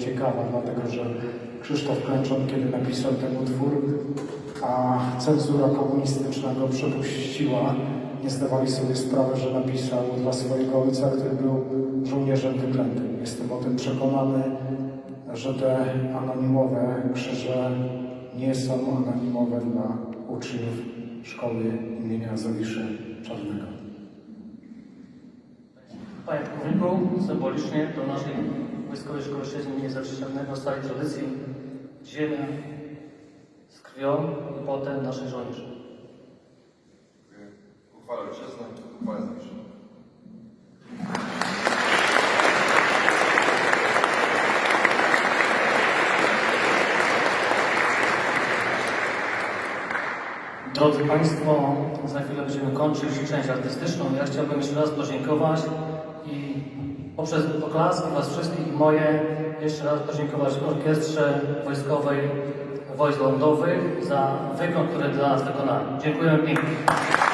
ciekawa, dlatego że Krzysztof Klęczon, kiedy napisał ten utwór, a cenzura komunistyczna go przepuściła, nie zdawali sobie sprawy, że napisał dla swojego ojca, który był żołnierzem wyklętym. Jestem o tym przekonany, że te anonimowe krzyże nie są anonimowe dla uczniów szkoły imienia Zawiszy Czarnego. Panie pułkowniku, symbolicznie do naszej Wojskowej Szkoły Średniej imienia Zatrzymania starej tradycji ziemia z krwią i potem naszych żołnierzy. Uchwała ojczyzny, uchwała zawieszona. Drodzy Państwo, za chwilę będziemy kończyć część artystyczną. Ja chciałbym jeszcze raz podziękować i poprzez oklaski Was wszystkich i moje jeszcze raz podziękować Orkiestrze Wojskowej Wojsk Lądowych za wykon, który dla nas wykonali. Dziękuję pięknie.